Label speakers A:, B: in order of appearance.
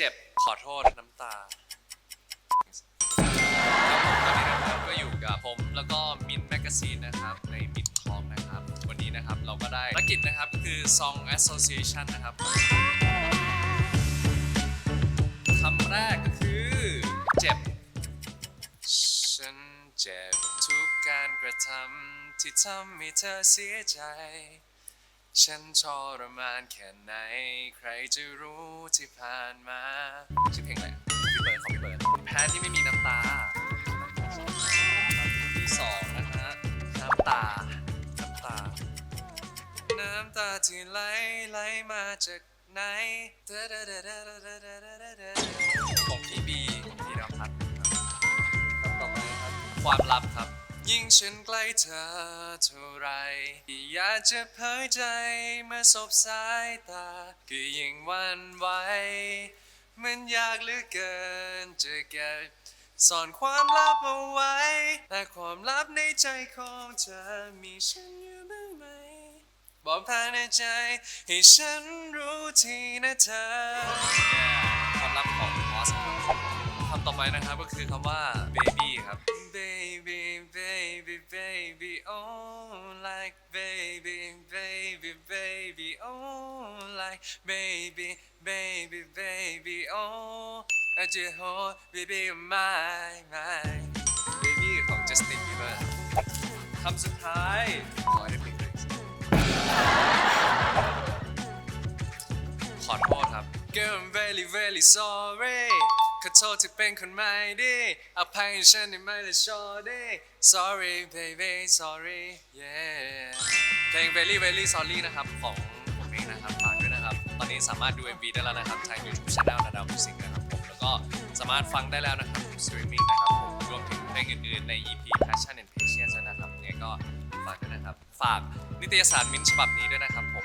A: เจ็บขอโทษน้ำตาครับผมตอนนี้นะครับก็อยู่กับผมแล้วก็มินแมกซีนนะครับในมินทองนะครับ วันนี้นะครับเราก็ได้ภารกิจนะครับก็คือ Song Association นะครับคำแรกก็คือเจ็บ ฉันเจ็บทุกการกระทำที่ทำให้เธอเสียใจ ฉันทรมานแค่ไหน ใครจะรู้ที่ผ่านมาชื่อเพลงอะไรพี่เบิร์ดของพี่เบิร์ดแพ้ที่ไม่มีน้ำตาที่สองนะฮะน้ำตา น้ำตา น้ำตาที่ไหลไหลมาจากไหนของพี่บีของพี่นภัสครับต่อไปครับ ความลับครับ ยิ่งฉันใกล้เธอเท่าไรอยากจะเผยใจเมื่อสบสายตา ก็ยิ่งวันไหวมันยากเหลือเกินจะเก็บซ่อนความลับเอาไว้แต่ความลับในใจของเธอมีฉันอยู่บ้างไหม บอกภายในใจให้ฉันรู้ทีนะเธอ ความลับของมอสครับคำต่อไปนะครับก็คือคำว่า baby ครับ baby baby baby oh like baby baby baby oh like baby baby baby oh I just hold baby my my baby ของ Justin Bieber คำสุดท้ายขอให้ได้เพลงเลย ขอโทษครับ Girl I'm very very sorry ขอโทษที่เป็นคนไม่ดีอภัยให้ฉันได้ไหมล่ะ shorty sorry baby sorry yeah เพลง very very sorry นะครับของผมเองนะครับฝากด้วยนะครับ ตอนนี้สามารถดู MV ได้แล้วนะครับทาง YouTube Channel นาดาวมิวสิกนะครับผมแล้วก็สามารถฟังได้แล้วนะครับ streaming นะครับผมรวมถึงเพลงอื่นๆใน EP Passion and Patience ด้วยนะครับยังไงก็ฝากด้วยนะครับ ฝากนิตยสารมิ้นฉบับนี้ด้วยนะครับผม